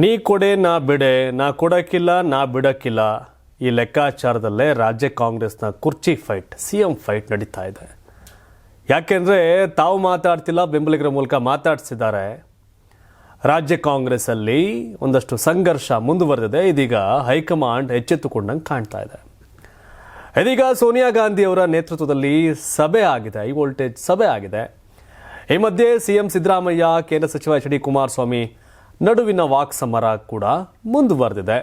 ನೀ ಕೊಡೆ, ನಾ ಬಿಡೆ, ನಾ ಕೊಡಕ್ಕಿಲ್ಲ ನಾ ಬಿಡೋಕ್ಕಿಲ್ಲ ಈ ಲೆಕ್ಕಾಚಾರದಲ್ಲೇ ರಾಜ್ಯ ಕಾಂಗ್ರೆಸ್ನ ಕುರ್ಚಿ ಫೈಟ್ ಸಿ ಎಂ ಫೈಟ್ ನಡೀತಾ ಇದೆ. ಯಾಕೆಂದರೆ ತಾವು ಮಾತಾಡ್ತಿಲ್ಲ, ಬೆಂಬಲಿಗರ ಮೂಲಕ ಮಾತಾಡ್ಸಿದ್ದಾರೆ. ರಾಜ್ಯ ಕಾಂಗ್ರೆಸ್ಸಲ್ಲಿ ಒಂದಷ್ಟು ಸಂಘರ್ಷ ಮುಂದುವರೆದಿದೆ. ಇದೀಗ ಹೈಕಮಾಂಡ್ ಎಚ್ಚೆತ್ತುಕೊಂಡಂಗೆ ಕಾಣ್ತಾ ಇದೆ. ಇದೀಗ ಸೋನಿಯಾ ಗಾಂಧಿ ಅವರ ನೇತೃತ್ವದಲ್ಲಿ ಸಭೆ ಆಗಿದೆ. ಹೈ ವೋಲ್ಟೇಜ್ ಸಭೆ ಆಗಿದೆ. ಈ ಮಧ್ಯೆ ಸಿಎಂ ಸಿದ್ದರಾಮಯ್ಯ, ಕೇಂದ್ರ ಸಚಿವ ಎಚ್ ಡಿ ಕುಮಾರಸ್ವಾಮಿ ನಡುವಿನ ವಾಕ್ ಸಮರ ಕೂಡ ಮುಂದುವರೆದಿದೆ.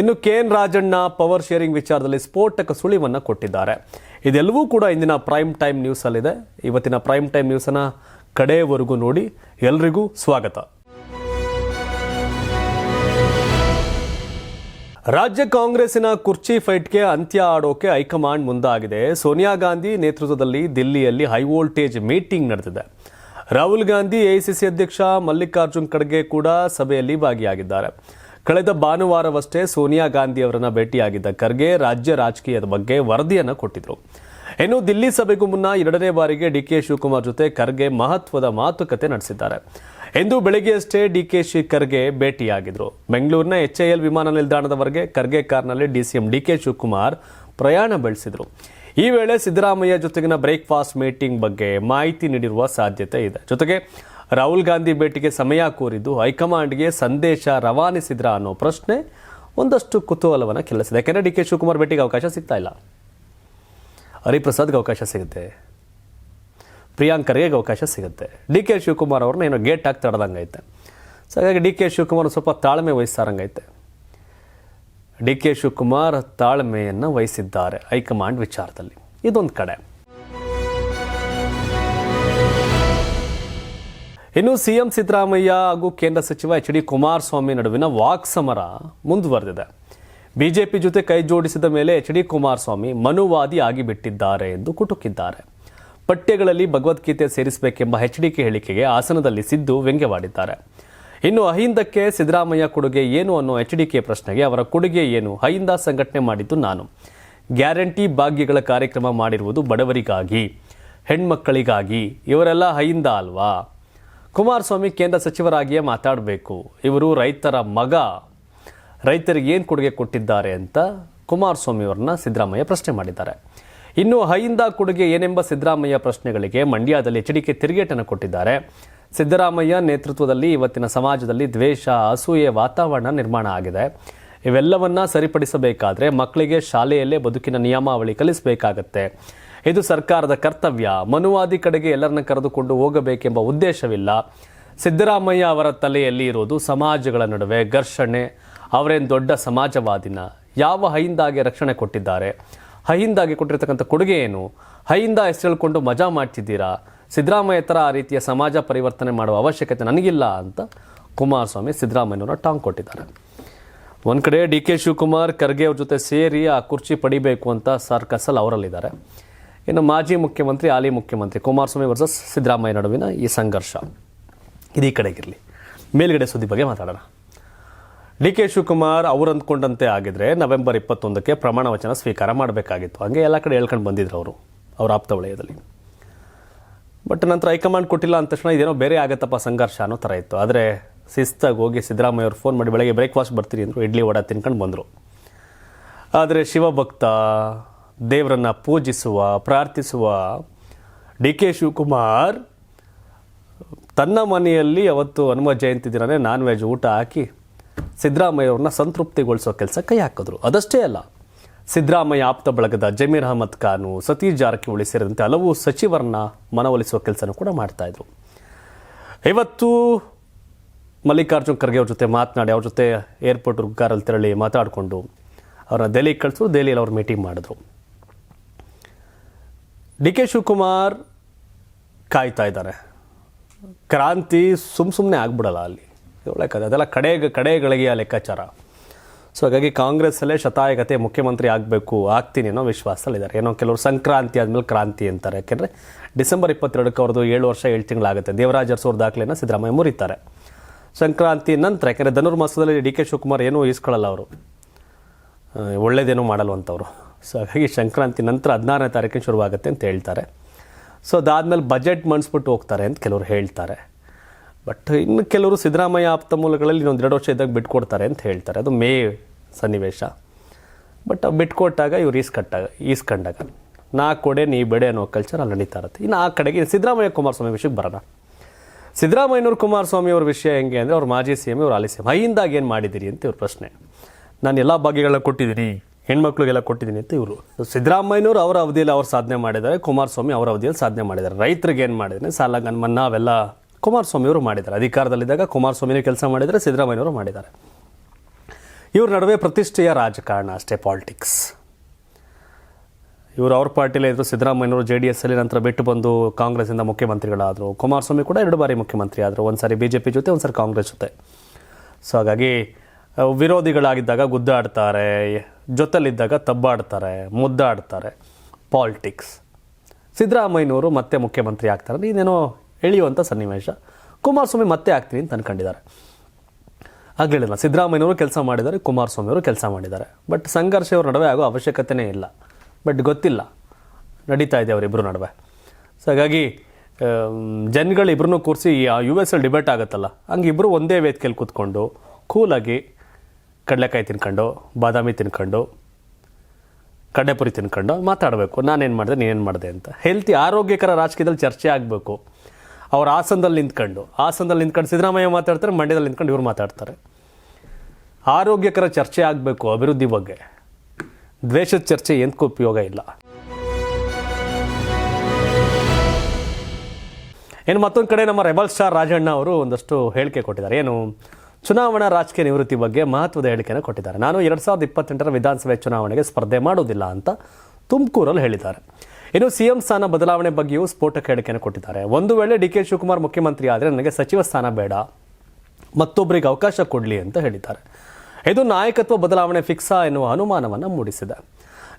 ಇನ್ನು K N Rajanna power sharing ವಿಚಾರದಲ್ಲಿ ಸ್ಫೋಟಕ ಸುಳಿವನ್ನು ಕೊಟ್ಟಿದ್ದಾರೆ. ಇದೆಲ್ಲವೂ ಕೂಡ ಇಂದಿನ ಪ್ರೈಮ್ ಟೈಮ್ ನ್ಯೂಸಲ್ಲಿದೆ. ಇವತ್ತಿನ ಪ್ರೈಮ್ ಟೈಮ್ ನ್ಯೂಸನ್ನು ಕಡೆಯವರೆಗೂ ನೋಡಿ ಎಲ್ರಿಗೂ ಸ್ವಾಗತ. ರಾಜ್ಯ ಕಾಂಗ್ರೆಸ್ಸಿನ ಕುರ್ಚಿ ಫೈಟ್ಗೆ ಅಂತ್ಯ ಆಡೋಕೆ ಹೈಕಮಾಂಡ್ ಮುಂದಾಗಿದೆ. ಸೋನಿಯಾ ಗಾಂಧಿ ನೇತೃತ್ವದಲ್ಲಿ ದಿಲ್ಲಿಯಲ್ಲಿ ಹೈ ವೋಲ್ಟೇಜ್ ಮೀಟಿಂಗ್ ನಡೆದಿದೆ. ರಾಹುಲ್ ಗಾಂಧಿ ಎಐಸಿಸಿ ಅಧ್ಯಕ್ಷ ಮಲ್ಲಿಕಾರ್ಜುನ್ ಖರ್ಗೆ ಕೂಡ ಸಭೆಯಲ್ಲಿ ಭಾಗಿಯಾಗಿದ್ದಾರೆ. ಕಳೆದ ಭಾನುವಾರವಷ್ಟೇ ಸೋನಿಯಾ ಗಾಂಧಿ ಅವರನ್ನು ಭೇಟಿಯಾಗಿದ್ದ ಖರ್ಗೆ ರಾಜ್ಯ ರಾಜಕೀಯದ ಬಗ್ಗೆ ವರದಿಯನ್ನು ಕೊಟ್ಟಿದ್ರು. ಇನ್ನು ದಿಲ್ಲಿ ಸಭೆಗೂ ಮುನ್ನ ಎರಡನೇ ಬಾರಿಗೆ ಡಿ ಕೆ ಶಿವಕುಮಾರ್ ಜೊತೆ ಖರ್ಗೆ ಮಹತ್ವದ ಮಾತುಕತೆ ನಡೆಸಿದ್ದಾರೆ. ಇಂದು ಬೆಳಗ್ಗೆಯಷ್ಟೇ ಡಿಕೆ ಶಿ ಖರ್ಗೆ ಭೇಟಿಯಾಗಿದ್ರು. ಬೆಂಗಳೂರಿನ ಎಚ್ಎಎಲ್ ವಿಮಾನ ನಿಲ್ದಾಣದವರೆಗೆ ಖರ್ಗೆ ಕಾರ್ನಲ್ಲಿ ಡಿಸಿಎಂ ಡಿಕೆ ಶಿವಕುಮಾರ್ ಪ್ರಯಾಣ ಬೆಳೆಸಿದ್ರು. ಈ ವೇಳೆ ಸಿದ್ದರಾಮಯ್ಯ ಜೊತೆಗಿನ ಬ್ರೇಕ್ಫಾಸ್ಟ್ ಮೀಟಿಂಗ್ ಬಗ್ಗೆ ಮಾಹಿತಿ ನೀಡಿರುವ ಸಾಧ್ಯತೆ ಇದೆ. ಜೊತೆಗೆ ರಾಹುಲ್ ಗಾಂಧಿ ಭೇಟಿಗೆ ಸಮಯ ಕೋರಿದ್ದು ಹೈಕಮಾಂಡ್ಗೆ ಸಂದೇಶ ರವಾನಿಸಿದ್ರ ಅನ್ನೋ ಪ್ರಶ್ನೆ ಒಂದಷ್ಟು ಕುತೂಹಲವನ್ನು ಕೆಲಸಿದೆ ಯಾಕೆಂದರೆ ಡಿ ಕೆ ಶಿವಕುಮಾರ್ ಭೇಟಿಗೆ ಅವಕಾಶ ಸಿಗ್ತಾ ಇಲ್ಲ. ಹರಿಪ್ರಸಾದ್ಗೆ ಅವಕಾಶ ಸಿಗುತ್ತೆ. ಪ್ರಿಯಾಂಕ್ ಖರ್ಗೆಗೆ ಅವಕಾಶ ಸಿಗುತ್ತೆ. ಡಿ ಕೆ ಶಿವಕುಮಾರ್ ಅವ್ರನ್ನ ಏನೋ ಗೇಟ್ ಹಾಕಿ ತಡೆದಂಗೈತೆ ಸೊ ಹಾಗಾಗಿ ಡಿ ಕೆ ಶಿವಕುಮಾರ್ ಸ್ವಲ್ಪ ತಾಳ್ಮೆ ವಹಿಸ್ತಾರಂಗೈತೆ. ಡಿ ಕೆ ಶಿವಕುಮಾರ್ ತಾಳ್ಮೆಯನ್ನು ವಹಿಸಿದ್ದಾರೆ ಹೈಕಮಾಂಡ್ ವಿಚಾರದಲ್ಲಿ. ಇದೊಂದು ಕಡೆ. ಇನ್ನು ಸಿಎಂ ಸಿದ್ದರಾಮಯ್ಯ ಹಾಗೂ ಕೇಂದ್ರ ಸಚಿವ ಎಚ್ ಡಿ ಕುಮಾರಸ್ವಾಮಿ ನಡುವಿನ ವಾಕ್ ಸಮರ ಮುಂದುವರೆದಿದೆ. ಬಿಜೆಪಿ ಜೊತೆ ಕೈ ಜೋಡಿಸಿದ ಮೇಲೆ ಎಚ್ ಡಿ ಕುಮಾರಸ್ವಾಮಿ ಮನುವಾದಿ ಆಗಿಬಿಟ್ಟಿದ್ದಾರೆ ಎಂದು ಕುಟುಕಿದ್ದಾರೆ. ಪಠ್ಯಗಳಲ್ಲಿ ಭಗವದ್ಗೀತೆ ಸೇರಿಸಬೇಕೆಂಬ ಎಚ್ ಡಿಕೆ ಹೇಳಿಕೆಗೆ ಹಾಸನದಲ್ಲಿ ಸಿದ್ದು ವ್ಯಂಗ್ಯವಾಡಿದ್ದಾರೆ. ಇನ್ನು ಅಹಿಂದಕ್ಕೆ ಸಿದ್ದರಾಮಯ್ಯ ಕೊಡುಗೆ ಏನು ಅನ್ನೋ ಎಚ್ ಡಿಕೆ ಪ್ರಶ್ನೆಗೆ ಅವರ ಕೊಡುಗೆ ಏನು? ಅಹಿಂದ ಸಂಘಟನೆ ಮಾಡಿದ್ದು ನಾನು. ಗ್ಯಾರಂಟಿ ಭಾಗ್ಯಗಳ ಕಾರ್ಯಕ್ರಮ ಮಾಡಿರುವುದು ಬಡವರಿಗಾಗಿ, ಹೆಣ್ಮಕ್ಕಳಿಗಾಗಿ, ಇವರೆಲ್ಲ ಅಹಿಂದ ಅಲ್ವಾ? ಕುಮಾರಸ್ವಾಮಿ ಕೇಂದ್ರ ಸಚಿವರಾಗಿಯೇ ಮಾತಾಡಬೇಕು. ಇವರು ರೈತರ ಮಗ. ರೈತರಿಗೆ ಏನು ಕೊಡುಗೆ ಕೊಟ್ಟಿದ್ದಾರೆ ಅಂತ ಕುಮಾರಸ್ವಾಮಿ ಅವರನ್ನ ಸಿದ್ದರಾಮಯ್ಯ ಪ್ರಶ್ನೆ ಮಾಡಿದ್ದಾರೆ. ಇನ್ನು ಅಹಿಂದ ಕೊಡುಗೆ ಏನೆಂಬ ಸಿದ್ದರಾಮಯ್ಯ ಪ್ರಶ್ನೆಗಳಿಗೆ ಮಂಡ್ಯದಲ್ಲಿ ಎಚ್ ಡಿಕೆ ತಿರುಗೇಟನ್ನು ಕೊಟ್ಟಿದ್ದಾರೆ. ಸಿದ್ದರಾಮಯ್ಯ ನೇತೃತ್ವದಲ್ಲಿ ಇವತ್ತಿನ ಸಮಾಜದಲ್ಲಿ ದ್ವೇಷ, ಅಸೂಯೆ ವಾತಾವರಣ ನಿರ್ಮಾಣ ಆಗಿದೆ. ಇವೆಲ್ಲವನ್ನ ಸರಿಪಡಿಸಬೇಕಾದ್ರೆ ಮಕ್ಕಳಿಗೆ ಶಾಲೆಯಲ್ಲೇ ಬದುಕಿನ ನಿಯಮಾವಳಿ ಕಲಿಸಬೇಕಾಗತ್ತೆ. ಇದು ಸರ್ಕಾರದ ಕರ್ತವ್ಯ. ಮನುವಾದಿ ಕಡೆಗೆ ಎಲ್ಲರನ್ನ ಕರೆದುಕೊಂಡು ಹೋಗಬೇಕೆಂಬ ಉದ್ದೇಶವಿಲ್ಲ. ಸಿದ್ದರಾಮಯ್ಯ ಅವರ ತಲೆಯಲ್ಲಿ ಇರೋದು ಸಮಾಜಗಳ ನಡುವೆ ಘರ್ಷಣೆ. ಅವರೇನು ದೊಡ್ಡ ಸಮಾಜವಾದಿನ? ಯಾವ ಹೈಂದಾಗೆ ರಕ್ಷಣೆ ಕೊಟ್ಟಿದ್ದಾರೆ? ಹೈಯಿಂದಾಗಿ ಕೊಟ್ಟಿರ್ತಕ್ಕಂಥ ಕೊಡುಗೆ ಏನು? ಹೈಯಿಂದ ಹೆಸರು ಮಜಾ ಮಾಡ್ತಿದ್ದೀರಾ? ಸಿದ್ದರಾಮಯ್ಯ ಥರ ಆ ರೀತಿಯ ಸಮಾಜ ಪರಿವರ್ತನೆ ಮಾಡುವ ಅವಶ್ಯಕತೆ ನನಗಿಲ್ಲ ಅಂತ ಕುಮಾರಸ್ವಾಮಿ ಸಿದ್ದರಾಮಯ್ಯನವರ ಟಾಂಗ್ ಕೊಟ್ಟಿದ್ದಾರೆ. ಒಂದು ಕಡೆ ಡಿ ಕೆ ಶಿವಕುಮಾರ್, ಖರ್ಗೆ ಅವ್ರ ಜೊತೆ ಸೇರಿ ಆ ಕುರ್ಚಿ ಪಡಿಬೇಕು ಅಂತ ಸರ್ಕಸಲ್ಲಿ ಅವರಲ್ಲಿದ್ದಾರೆ. ಇನ್ನು ಮಾಜಿ ಮುಖ್ಯಮಂತ್ರಿ, ಹಾಲಿ ಮುಖ್ಯಮಂತ್ರಿ ಕುಮಾರಸ್ವಾಮಿ ವರ್ಸಸ್ ಸಿದ್ದರಾಮಯ್ಯ ನಡುವಿನ ಈ ಸಂಘರ್ಷ. ಇದೀ ಕಡೆಗಿರಲಿ. ಮೇಲ್ಗಡೆ ಸುದ್ದಿ ಬಗ್ಗೆ ಮಾತಾಡೋಣ. ಡಿ ಕೆ ಶಿವಕುಮಾರ್ ಅವ್ರು ಅಂದ್ಕೊಂಡಂತೆ ಆಗಿದ್ರೆ ನವೆಂಬರ್ ಇಪ್ಪತ್ತೊಂದಕ್ಕೆ ಪ್ರಮಾಣ ವಚನ ಸ್ವೀಕಾರ ಮಾಡಬೇಕಾಗಿತ್ತು. ಹಂಗೆ ಎಲ್ಲ ಕಡೆ ಹೇಳ್ಕೊಂಡು ಬಂದಿದ್ರು ಅವರು, ಅವರ ಆಪ್ತ ವಲಯದಲ್ಲಿ. ಬಟ್ ನಂತರ ಹೈಕಮಾಂಡ್ ಕೊಟ್ಟಿಲ್ಲ ಅಂದ ತಕ್ಷಣ ಇದೇನೋ ಬೇರೆ ಆಗತ್ತಪ್ಪ ಸಂಘರ್ಷ ಅನ್ನೋ ಥರ ಇತ್ತು. ಆದರೆ ಶಿಸ್ತಾಗಿ ಹೋಗಿ ಸಿದ್ದರಾಮಯ್ಯ ಅವ್ರು ಫೋನ್ ಮಾಡಿ ಬೆಳಗ್ಗೆ ಬ್ರೇಕ್ಫಾಸ್ಟ್ ಬರ್ತೀರಿ ಅಂದರು. ಇಡ್ಲಿ ವಡ ತಿನ್ಕೊಂಡು ಬಂದರು. ಆದರೆ ಶಿವಭಕ್ತ, ದೇವರನ್ನು ಪೂಜಿಸುವ, ಪ್ರಾರ್ಥಿಸುವ ಡಿ ಕೆ ಶಿವಕುಮಾರ್ ತನ್ನ ಮನೆಯಲ್ಲಿ ಅವತ್ತು ಹನುಮ ಜಯಂತಿ ದಿನವೇ ನಾನ್ ವೆಜ್ ಊಟ ಹಾಕಿ ಸಿದ್ದರಾಮಯ್ಯ ಅವ್ರನ್ನ ಸಂತೃಪ್ತಿಗೊಳಿಸೋ ಕೆಲಸ ಕೈ ಹಾಕಿದ್ರು. ಅದಷ್ಟೇ ಅಲ್ಲ ಸಿದ್ದರಾಮಯ್ಯ ಆಪ್ತ ಬಳಗದ ಜಮೀರ್ ಅಹಮದ್ ಖಾನು ಸತೀಶ್ ಜಾರಕಿಹೊಳಿ ಸೇರಿದಂತೆ ಹಲವು ಸಚಿವರನ್ನ ಮನವೊಲಿಸುವ ಕೆಲಸನೂ ಕೂಡ ಮಾಡ್ತಾ ಇದ್ರು. ಇವತ್ತು ಮಲ್ಲಿಕಾರ್ಜುನ್ ಖರ್ಗೆ ಅವ್ರ ಜೊತೆ ಮಾತನಾಡಿ, ಅವ್ರ ಜೊತೆ ಏರ್ಪೋರ್ಟ್ ಕಾರಲ್ಲಿ ತೆರಳಿ ಮಾತಾಡಿಕೊಂಡು ಅವ್ರನ್ನ ದೆಹಲಿಗೆ ಕಳಿಸಿದ್ರು ದೆಹಲಿಯಲ್ಲಿ ಅವ್ರು ಮೀಟಿಂಗ್ ಮಾಡಿದ್ರು. ಡಿ ಕೆ ಶಿವಕುಮಾರ್ ಕಾಯ್ತಾ ಇದ್ದಾರೆ. ಕ್ರಾಂತಿ ಸುಮ್ ಸುಮ್ಮನೆ ಆಗ್ಬಿಡಲ್ಲ ಅಲ್ಲಿ. ಒಳ್ಳೆ ಅದೆಲ್ಲ ಕಡೆ ಕಡೆಗಳಿಗೆ ಲೆಕ್ಕಾಚಾರ. ಸೊ ಹಾಗಾಗಿ ಕಾಂಗ್ರೆಸ್ಸಲ್ಲೇ ಶತಾಯಗತೆ ಮುಖ್ಯಮಂತ್ರಿ ಆಗಬೇಕು, ಆಗ್ತೀನಿ ಅನ್ನೋ ವಿಶ್ವಾಸದಲ್ಲಿದ್ದಾರೆ. ಏನೋ ಕೆಲವರು ಸಂಕ್ರಾಂತಿ ಆದಮೇಲೆ ಕ್ರಾಂತಿ ಅಂತಾರೆ. ಯಾಕೆಂದರೆ ಡಿಸೆಂಬರ್ ಇಪ್ಪತ್ತೆರಡಕ್ಕೆ ಅವ್ರದ್ದು ಏಳು ವರ್ಷ, ಏಳು ತಿಂಗಳಾಗುತ್ತೆ. ದೇವರಾಜರು ಅರಸೋರ್ ದಾಖಲೆಯನ್ನು ಸಿದ್ದರಾಮಯ್ಯ ಮುರಿತಾರೆ. ಸಂಕ್ರಾಂತಿ ನಂತರ, ಯಾಕೆಂದರೆ ಧನುರ್ಮಾಸದಲ್ಲಿ ಡಿ ಕೆ ಶಿವಕುಮಾರ್ ಏನೂ ಈಸ್ಕೊಳ್ಳಲ್ಲ ಅವರು. ಒಳ್ಳೇದೇನೂ ಮಾಡಲ್ವಂಥವ್ರು ಸೊ ಹಾಗಾಗಿ ಸಂಕ್ರಾಂತಿ ನಂತರ ಹದಿನಾರನೇ ತಾರೀಕಿನ ಶುರುವಾಗುತ್ತೆ ಅಂತ ಹೇಳ್ತಾರೆ. ಸೊ ಅದಾದಮೇಲೆ ಬಜೆಟ್ ಮಂಡಿಸ್ಬಿಟ್ಟು ಹೋಗ್ತಾರೆ ಅಂತ ಕೆಲವರು ಹೇಳ್ತಾರೆ. ಬಟ್ ಇನ್ನು ಕೆಲವರು ಸಿದ್ದರಾಮಯ್ಯ ಆಪ್ತ ಮೂಲಗಳಲ್ಲಿ ಇನ್ನೊಂದು ಎರಡು ವರ್ಷ ಇದ್ದಾಗ ಬಿಟ್ಕೊಡ್ತಾರೆ ಅಂತ ಹೇಳ್ತಾರೆ. ಅದು ಮೇ ಸನ್ನಿವೇಶ. ಬಟ್ ಬಿಟ್ಕೊಟ್ಟಾಗ ಇವ್ರು ಈಸ್ಕಟ್ಟಾಗ ಈಸ್ಕೊಂಡಾಗ ನಾ ಕೊಡೆ, ನೀ ಬೆಡೆ ಅನ್ನೋ ಕಲ್ಚರ್ ಅಲ್ಲಿ ನಡೀತಾ ಇರುತ್ತೆ. ಇನ್ನು ಆ ಕಡೆಗೆ ಸಿದ್ದರಾಮಯ್ಯ ಕುಮಾರಸ್ವಾಮಿ ವಿಷಯಕ್ಕೆ ಬರೋಣ. ಸಿದ್ದರಾಮಯ್ಯನವ್ರು ಕುಮಾರಸ್ವಾಮಿ ಅವ್ರ ವಿಷಯ ಹೆಂಗೆ ಅಂದರೆ ಅವ್ರು ಮಾಜಿ ಸಿ ಎಂ ಇವ್ರು ಹಾಲಿ ಸಿ ಎಂ ಏನು ಮಾಡಿದ್ದೀರಿ ಅಂತ ಇವ್ರ ಪ್ರಶ್ನೆ. ನಾನು ಎಲ್ಲ ಭಾಗ್ಯಗಳನ್ನ ಕೊಟ್ಟಿದ್ದೀನಿ, ಹೆಣ್ಮಕ್ಳಿಗೆಲ್ಲ ಕೊಟ್ಟಿದ್ದೀನಿ ಅಂತ ಇವರು. ಸಿದ್ದರಾಮಯ್ಯನವರು ಅವರ ಅವಧಿಯಲ್ಲಿ ಅವ್ರು ಸಾಧನೆ ಮಾಡಿದ್ದಾರೆ, ಕುಮಾರಸ್ವಾಮಿ ಅವರ ಅವಧಿಯಲ್ಲಿ ಸಾಧನೆ ಮಾಡಿದ್ದಾರೆ. ರೈತರಿಗೆ ಏನು ಮಾಡಿದ್ದಾರೆ ಸಾಲ ಮನ್ನಾ ಅವೆಲ್ಲ ಕುಮಾರಸ್ವಾಮಿ ಅವರು ಮಾಡಿದ್ದಾರೆ. ಅಧಿಕಾರದಲ್ಲಿದ್ದಾಗ ಕುಮಾರಸ್ವಾಮಿನೇ ಕೆಲಸ ಮಾಡಿದರೆ ಸಿದ್ದರಾಮಯ್ಯವರು ಮಾಡಿದ್ದಾರೆ. ಇವ್ರ ನಡುವೆ ಪ್ರತಿಷ್ಠೆಯ ರಾಜಕಾರಣ ಅಷ್ಟೇ ಪಾಲಿಟಿಕ್ಸ್ ಇವರು ಅವ್ರ ಪಾರ್ಟಿಲೇ ಇದ್ದರು ಸಿದ್ದರಾಮಯ್ಯವರು ಜೆ ಡಿ ಎಸ್ಸಲ್ಲಿ ನಂತರ ಬಿಟ್ಟು ಬಂದು ಕಾಂಗ್ರೆಸ್ಸಿಂದ ಮುಖ್ಯಮಂತ್ರಿಗಳಾದರು. ಕುಮಾರಸ್ವಾಮಿ ಕೂಡ ಎರಡು ಬಾರಿ ಮುಖ್ಯಮಂತ್ರಿ ಆದರು. ಒಂದು ಸಾರಿ ಬಿ ಜೆ ಪಿ ಜೊತೆ ಒಂದು ಸಾರಿ ಕಾಂಗ್ರೆಸ್ ಜೊತೆ. ಸೊ ಹಾಗಾಗಿ ವಿರೋಧಿಗಳಾಗಿದ್ದಾಗ ಗುದ್ದಾಡ್ತಾರೆ, ಜೊತೆಲಿದ್ದಾಗ ತಬ್ಬಾಡ್ತಾರೆ, ಮುದ್ದಾಡ್ತಾರೆ. ಪಾಲಿಟಿಕ್ಸ್ ಸಿದ್ದರಾಮಯ್ಯನವರು ಮತ್ತೆ ಮುಖ್ಯಮಂತ್ರಿ ಆಗ್ತಾರೆ. ಇದೇನೋ ಎಳೆಯುವಂಥ ಸನ್ನಿವೇಶ. ಕುಮಾರಸ್ವಾಮಿ ಮತ್ತೆ ಆಗ್ತೀನಿ ಅಂತ ಅನ್ಕೊಂಡಿದ್ದಾರೆ. ಆಗಲಿಲ್ಲ ಸಿದ್ದರಾಮಯ್ಯನವರು ಕೆಲಸ ಮಾಡಿದ್ದಾರೆ, ಕುಮಾರಸ್ವಾಮಿಯವರು ಕೆಲಸ ಮಾಡಿದ್ದಾರೆ. ಬಟ್ ಸಂಘರ್ಷ ಅವ್ರ ನಡುವೆ ಆಗೋ ಅವಶ್ಯಕತೆನೇ ಇಲ್ಲ. ಬಟ್ ಗೊತ್ತಿಲ್ಲ. ನಡೀತಾ ಇದೆ ಅವರಿಬ್ಬರು ನಡುವೆ. ಸೊ ಹಾಗಾಗಿ ಜನಗಳು ಇಬ್ಬರನ್ನೂ ಕೂರಿಸಿ ಯು ಎಸ್ ಎಲ್ ಡಿಬೇಟ್ ಆಗುತ್ತಲ್ಲ. ಹಂಗೆ ಇಬ್ಬರು ಒಂದೇ ವೇದಿಕೆಯಲ್ಲಿ ಕೂತ್ಕೊಂಡು ಕೂಲಾಗಿ ಕಡಲೆಕಾಯಿ ತಿನ್ಕೊಂಡು, ಬಾದಾಮಿ ತಿನ್ಕೊಂಡು ಕಡ್ಡೆಪುರಿ ತಿನ್ಕೊಂಡು ಮಾತಾಡಬೇಕು. ನಾನೇನು ಮಾಡಿದೆ, ನೀನೇನು ಮಾಡಿದೆ ಅಂತ. ಹೆಲ್ತಿ ಆರೋಗ್ಯಕರ ರಾಜಕೀಯದಲ್ಲಿ ಚರ್ಚೆ ಆಗಬೇಕು. ಅವ್ರ ಆಸನದಲ್ಲಿ ನಿಂತ್ಕೊಂಡು ಆಸನದಲ್ಲಿ ನಿಂತ್ಕೊಂಡು ಸಿದ್ದರಾಮಯ್ಯ ಮಾತಾಡ್ತಾರೆ, ಮಂಡ್ಯದಲ್ಲಿ ನಿಂತ್ಕೊಂಡು ಇವ್ರು ಮಾತಾಡ್ತಾರೆ. ಆರೋಗ್ಯಕರ ಚರ್ಚೆ ಆಗಬೇಕು ಅಭಿವೃದ್ಧಿ ಬಗ್ಗೆ. ದ್ವೇಷದ ಚರ್ಚೆ ಎಂತಕ್ಕೂ ಉಪಯೋಗ ಇಲ್ಲ. ಇನ್ನು ಮತ್ತೊಂದು ಕಡೆ ನಮ್ಮ ರೆಬಲ್ ಸ್ಟಾರ್ ರಾಜಣ್ಣ ಅವರು ಒಂದಷ್ಟು ಹೇಳಿಕೆ ಕೊಟ್ಟಿದ್ದಾರೆ. ಏನು, ಚುನಾವಣಾ ರಾಜಕೀಯ ನಿವೃತ್ತಿ ಬಗ್ಗೆ ಮಹತ್ವದ ಹೇಳಿಕೆಯನ್ನು ಕೊಟ್ಟಿದ್ದಾರೆ. ನಾನು ಎರಡು ಸಾವಿರದ ಇಪ್ಪತ್ತೆಂಟರ ವಿಧಾನಸಭೆ ಚುನಾವಣೆಗೆ ಸ್ಪರ್ಧೆ ಮಾಡೋದಿಲ್ಲ ಅಂತ ತುಮಕೂರಲ್ಲಿ ಹೇಳಿದ್ದಾರೆ. ಇನ್ನು ಸಿಎಂ ಸ್ಥಾನ ಬದಲಾವಣೆ ಬಗ್ಗೆಯೂ ಸ್ಫೋಟಕ ಹೇಳಿಕೆಯನ್ನು ಕೊಟ್ಟಿದ್ದಾರೆ. ಒಂದು ವೇಳೆ ಡಿ ಕೆ ಶಿವಕುಮಾರ್ ಮುಖ್ಯಮಂತ್ರಿ ಆದರೆ ನನಗೆ ಸಚಿವ ಸ್ಥಾನ ಬೇಡ ಮತ್ತೊಬ್ಬರಿಗೆ ಅವಕಾಶ ಕೊಡಲಿ ಅಂತ ಹೇಳಿದ್ದಾರೆ. ಇದು ನಾಯಕತ್ವ ಬದಲಾವಣೆ ಫಿಕ್ಸಾ ಎನ್ನುವ ಅನುಮಾನವನ್ನು ಮೂಡಿಸಿದೆ.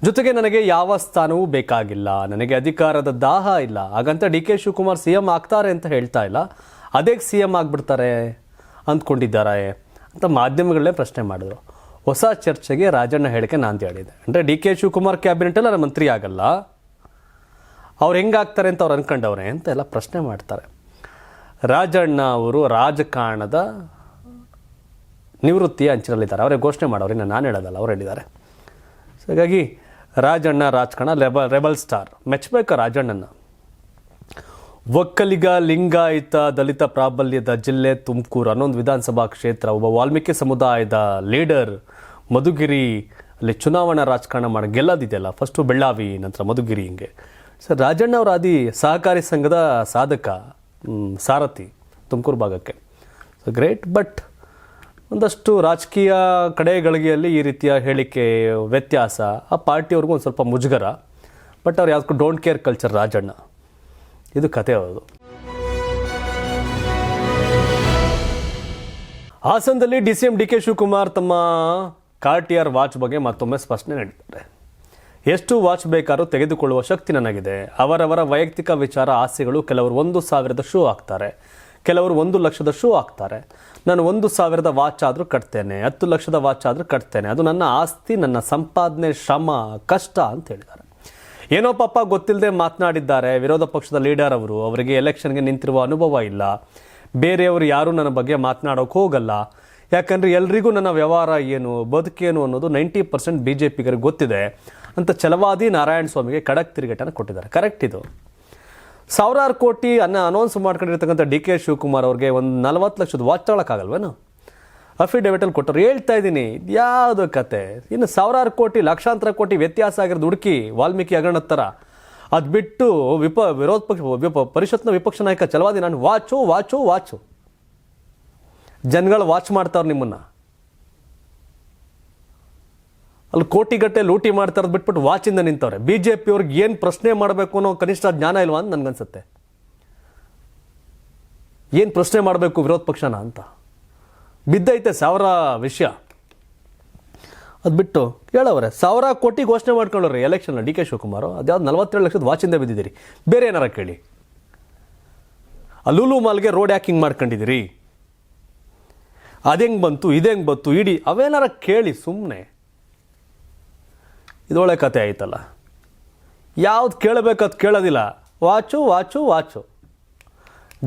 ಜೊತೆಗೆ ನನಗೆ ಯಾವ ಸ್ಥಾನವೂ ಬೇಕಾಗಿಲ್ಲ, ನನಗೆ ಅಧಿಕಾರದ ದಾಹ ಇಲ್ಲ, ಹಾಗಂತ D K Shivakumar C M ಆಗ್ತಾರೆ ಅಂತ ಹೇಳ್ತಾ ಇಲ್ಲ. ಅದೇ ಸಿ ಎಂ ಆಗ್ಬಿಡ್ತಾರೆ ಅಂದ್ಕೊಂಡಿದ್ದಾರೆ ಅಂತ ಮಾಧ್ಯಮಗಳೇ ಪ್ರಶ್ನೆ ಮಾಡಿದ್ರು. ಹೊಸ ಚರ್ಚೆಗೆ ರಾಜಣ್ಣ ಹೇಳಿಕೆ ನಾಂದಿ ಹೇಳಿದೆ. ಅಂದರೆ ಡಿ ಕೆ ಶಿವಕುಮಾರ್ ಕ್ಯಾಬಿನೆಟಲ್ಲಿ ನಾನು ಮಂತ್ರಿ ಆಗಲ್ಲ. ಅವ್ರು ಹೆಂಗಾಗ್ತಾರೆ ಅಂತ ಅವ್ರು ಅಂದ್ಕೊಂಡವ್ರೆ ಅಂತ ಎಲ್ಲ ಪ್ರಶ್ನೆ ಮಾಡ್ತಾರೆ. ರಾಜಣ್ಣ ಅವರು ರಾಜಕಾರಣದ ನಿವೃತ್ತಿಯ ಅಂಚಿನಲ್ಲಿದ್ದಾರೆ. ಅವರೇ ಘೋಷಣೆ ಮಾಡೋರು. ಇನ್ನು ನಾನು ಹೇಳೋದಲ್ಲ, ಅವ್ರು ಹೇಳಿದ್ದಾರೆ. ಸೊ ಹಾಗಾಗಿ ರಾಜಣ್ಣ ರಾಜಕಾರಣ ರೆಬಲ್ ರೆಬಲ್ ಸ್ಟಾರ್. ಮೆಚ್ಚಬೇಕು ರಾಜಣ್ಣನ ಒಕ್ಕಲಿಗ, ಲಿಂಗಾಯತ, ದಲಿತ ಪ್ರಾಬಲ್ಯದ ಜಿಲ್ಲೆ ತುಮಕೂರು, ಅನ್ನೊಂದು ವಿಧಾನಸಭಾ ಕ್ಷೇತ್ರ. ಒಬ್ಬ ವಾಲ್ಮೀಕಿ ಸಮುದಾಯದ ಲೀಡರ್ ಮಧುಗಿರಿ ಅಲ್ಲಿ ಚುನಾವಣಾ ರಾಜಕಾರಣ ಮಾಡಿ, ಗೆಲ್ಲದಿದೆಯಲ್ಲ, ಫಸ್ಟು ಬೆಳ್ಳಾವಿ, ನಂತರ ಮಧುಗಿರಿ ಹಿಂಗೆ. ಸರ್, ರಾಜಣ್ಣ ಅವರ ಆದಿ ಸಹಕಾರಿ ಸಂಘದ ಸಾಧಕ ಸಾರಥಿ ತುಮಕೂರು ಭಾಗಕ್ಕೆ. ಸೊ ಗ್ರೇಟ್ ಬಟ್ ಒಂದಷ್ಟು ರಾಜಕೀಯ ಕಡೆಗಳಿಗೆಯಲ್ಲಿ ಈ ರೀತಿಯ ಹೇಳಿಕೆ ವ್ಯತ್ಯಾಸ, ಆ ಪಾರ್ಟಿಯವ್ರಿಗೂ ಒಂದು ಸ್ವಲ್ಪ ಮುಜುಗರ. ಬಟ್ ಅವ್ರು ಯಾವ್ದಕ್ಕೂ ಡೋಂಟ್ ಕೇರ್ ಕಲ್ಚರ್ ರಾಜಣ್ಣ. ಇದು ಕತೆ ಅವರು ಹಾಸನದಲ್ಲಿ D C M D K Shivakumar ತಮ್ಮ ಕಾರ್ಟಿಯರ್ ವಾಚ್ ಬಗ್ಗೆ ಮತ್ತೊಮ್ಮೆ ಸ್ಪಷ್ಟನೆ ನೀಡಿದ್ದಾರೆ. ಎಷ್ಟು ವಾಚ್ ಬೇಕಾದ್ರೂ ತೆಗೆದುಕೊಳ್ಳುವ ಶಕ್ತಿ ನನಗಿದೆ. ಅವರವರ ವೈಯಕ್ತಿಕ ವಿಚಾರ, ಆಸೆಗಳು ಕೆಲವರು ಒಂದು ಸಾವಿರದ ಶೂ ಹಾಕ್ತಾರೆ. ಕೆಲವರು ಒಂದು ಲಕ್ಷದ ಶೂ ಹಾಕ್ತಾರೆ. ನಾನು ಒಂದು ಸಾವಿರದ ವಾಚ್ ಆದರೂ ಕಟ್ತೇನೆ. ಹತ್ತು ಲಕ್ಷದ ವಾಚ್ ಆದರೂ ಕಟ್ತೇನೆ. ಅದು ನನ್ನ ಆಸ್ತಿ, ನನ್ನ ಸಂಪಾದನೆ, ಶ್ರಮ, ಕಷ್ಟ ಅಂತ ಹೇಳಿದ್ದಾರೆ. ಏನೋ ಪಾಪ ಗೊತ್ತಿಲ್ಲದೆ ಮಾತನಾಡಿದ್ದಾರೆ. ವಿರೋಧ ಪಕ್ಷದ ಲೀಡರ್ ಅವರು. ಅವರಿಗೆ ಎಲೆಕ್ಷನ್ಗೆ ನಿಂತಿರುವ ಅನುಭವ ಇಲ್ಲ. ಬೇರೆಯವರು ಯಾರೂ ನನ್ನ ಬಗ್ಗೆ ಮಾತನಾಡೋಕೆ ಹೋಗಲ್ಲ. ಯಾಕಂದರೆ ಎಲ್ರಿಗೂ ನನ್ನ ವ್ಯವಹಾರ ಏನು, ಬದುಕೇನು ಅನ್ನೋದು ನೈಂಟಿ ಪರ್ಸೆಂಟ್ ಬಿ ಜೆ ಪಿಗರಿಗೆ ಗೊತ್ತಿದೆ. ಅಂತ ಚಲವಾದಿ ನಾರಾಯಣ ಸ್ವಾಮಿಗೆ ಖಡಕ್ ತಿರುಗೇಟನ್ನು ಕೊಟ್ಟಿದ್ದಾರೆ. ಕರೆಕ್ಟ್ ಇದು. ಸಾವಿರಾರು ಕೋಟಿ ಅನ್ನ ಅನೌನ್ಸ್ ಮಾಡ್ಕೊಂಡಿರ್ತಕ್ಕಂಥ ಡಿ ಕೆ ಶಿವಕುಮಾರ್ ಅವ್ರಿಗೆ ಒಂದು ನಲವತ್ತು ಲಕ್ಷದ ವಾಚ್ ತಗೊಳಕ್ಕಾಗಲ್ವೇನು? ಅಫಿಡೇವಿಟಲ್ಲಿ ಕೊಟ್ಟರು ಹೇಳ್ತಾ ಇದ್ದೀನಿ ಯಾವುದು ಕತೆ. ಇನ್ನು ಸಾವಿರಾರು ಕೋಟಿ, ಲಕ್ಷಾಂತರ ಕೋಟಿ ವ್ಯತ್ಯಾಸ ಆಗಿರೋದು ಹುಡುಕಿ, ವಾಲ್ಮೀಕಿ ಹಗರಣ ಥರ ಅದು ಬಿಟ್ಟು ವಿಪ, ವಿರೋಧ ಪಕ್ಷ ಪರಿಷತ್ನ ವಿಪಕ್ಷ ನಾಯಕ ಚಲವಾದಿ ನಾನು ವಾಚು ವಾಚು ವಾಚು ಜನಗಳು ವಾಚ್ ಮಾಡ್ತಾವ್ರು ನಿಮ್ಮನ್ನ. ಅಲ್ಲಿ ಕೋಟಿಗಟ್ಟೆ ಲೂಟಿ ಮಾಡ್ತಾ ಇರೋದು ಬಿಟ್ಬಿಟ್ಟು ವಾಚಿಂದ ನಿಂತವ್ರೆ. ಬಿ ಜೆ ಪಿ ಅವ್ರಿಗೆ ಏನು ಪ್ರಶ್ನೆ ಮಾಡಬೇಕು ಅನ್ನೋ ಕನಿಷ್ಠ ಜ್ಞಾನ ಇಲ್ವಾ ಅಂತ ನನ್ಗನ್ಸುತ್ತೆ. ಏನು ಪ್ರಶ್ನೆ ಮಾಡಬೇಕು ವಿರೋಧ ಪಕ್ಷನ ಅಂತ. ಬಿದ್ದೈತೆ ಸಾವಿರ ವಿಷಯ. ಅದು ಬಿಟ್ಟು ಕೇಳವ್ರೆ ಸಾವಿರ ಕೋಟಿ ಘೋಷಣೆ ಮಾಡ್ಕೊಳ್ಳೋರಿ ಎಲೆಕ್ಷನ್ ಡಿ ಕೆ ಶಿವಕುಮಾರ್ ಅದ್ಯಾವ್ದು ನಲವತ್ತೇಳು ಲಕ್ಷದ ವಾಚಿಂದ ಬಿದ್ದಿದ್ದೀರಿ. ಬೇರೆ ಏನಾರ ಕೇಳಿ. ಅಲ್ಲೂಲು ಮಾಲ್ಗೆ ರೋಡ್ ಹ್ಯಾಕಿಂಗ್ ಮಾಡ್ಕೊಂಡಿದ್ದೀರಿ. ಅದೆಂಗೆ ಬಂತು ಇದೆಂಗೆ ಬಂತು, ಇಡೀ ಅವೇನಾರ ಕೇಳಿ ಸುಮ್ಮನೆ ಇದೊಳ್ಳೆ ಕತೆ ಆಯ್ತಲ್ಲ. ಯಾವ್ದು ಕೇಳಬೇಕದು ಕೇಳೋದಿಲ್ಲ. Watch watch watch.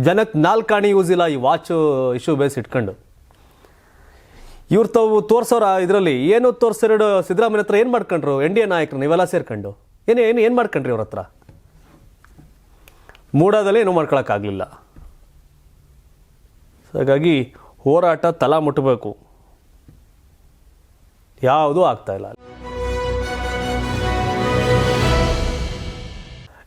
ಜನಕ್ಕೆ ನಾಲ್ಕಾಣಿ ಯೂಸ್ ಇಲ್ಲ ಈ ವಾಚು ಇಶ್ಯೂ ಬೇಸ್ ಇಟ್ಕೊಂಡು. ಇವ್ರು ತಾವು ತೋರಿಸೋರ ಇದರಲ್ಲಿ ಏನು ತೋರಿಸಿರೋ ಸಿದ್ದರಾಮಯ್ಯ ಹತ್ರ ಏನು ಮಾಡ್ಕೊಂಡ್ರು? ಎನ್ ಡಿ ಎ ನಾಯಕರು, ನೀವೆಲ್ಲ ಸೇರ್ಕೊಂಡು. ಏನು ಏನು ಏನು ಮಾಡ್ಕೊಂಡ್ರಿ ಅವ್ರ ಹತ್ರ? ಮೂಡಾದಲ್ಲಿ ಏನೂ ಮಾಡ್ಕೊಳಕ್ಕಾಗಲಿಲ್ಲ. ಹಾಗಾಗಿ ಹೋರಾಟ ತಲಾ ಮುಟ್ಟಬೇಕು ಯಾವುದೂ ಆಗ್ತಾ